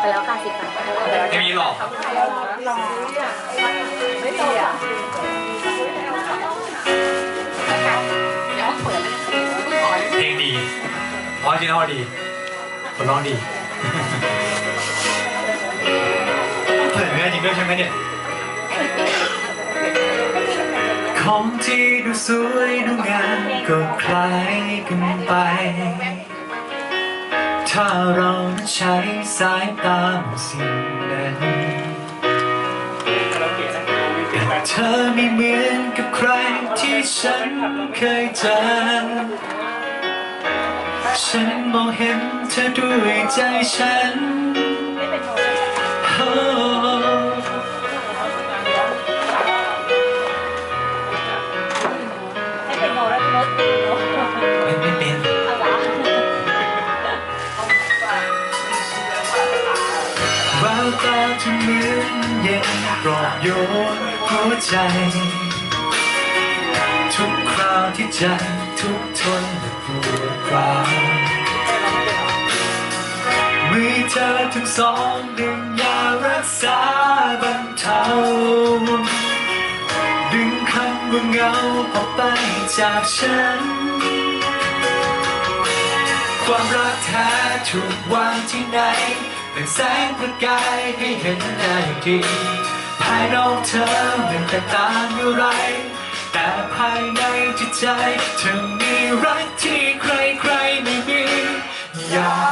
ไปแล้วค่ะสิบบาทไม่มีหรอกไม่ตกอะเพลงดีออริจินอลดีคนร้องดีเปิดเนื้อจริงด้วยใช่ไหมเนี่ยของที่ดูสวยดูงามก็คล้ายกันไป ถ้าเราใช้สายตามสิ่งนั้นแต่เธอไม่เหมือนกับใครที่ฉันเคยเจอ ฉันมองเห็นเธอด้วยใจฉันโอ้ให้เป็นโมแล้วเป็นรถตีโมไม่ไม่เป็น วตาเธอเหมือนเย็นปลอบโยนหัวใจ ทุกคราวที่ใจทุกทนและปวดร้าวมือเธอทั้งสองดึงยารักษาบรรเทาดึงคำว่าเหงาออกไปจากฉัน ความรักแท้ถูกวางที่ไหน เป็นแสงประกายให้เห็นได้อย่างดีภายนอกเธอไม่แตกต่างอะไร แต่ภายในจิตใจเธอมีรักที่ใครๆไม่มีอยาก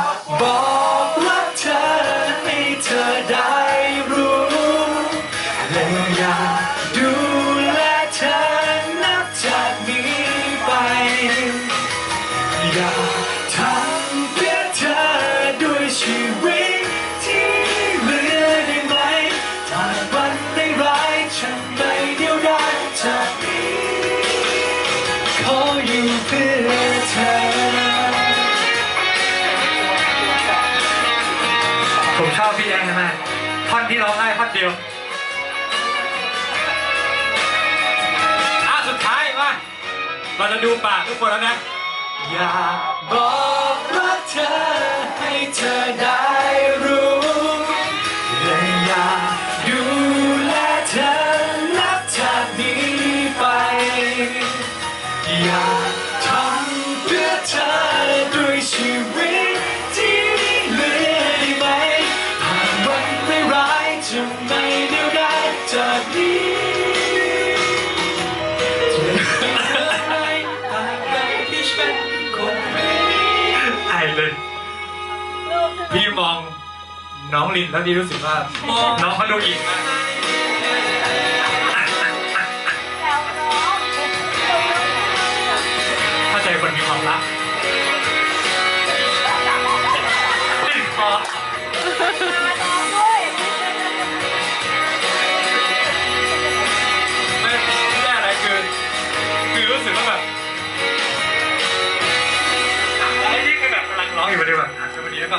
ชอบพี่แองมากท่อนที่ร้องได้ท่อนเดียวอะสุดท้ายมาเราจะดูปากทุกคนแล้วนะ อยากบอกรักเธอให้เธอได้รู้และอยากดูแลเธอนับจากนี้ไปอยาก พี่มองน้องลินแล้วดีรู้สึกว่าน้องเขาดูอินมากแล้วเนาะเข้าใจคนมีความรักติดคอไม่ได้อะไรคือ คือรู้สึกว่าแบบไอ้นี่คือแบบกำลังร้องอยู่พอดีแบบอะคือพอดีแล้วก็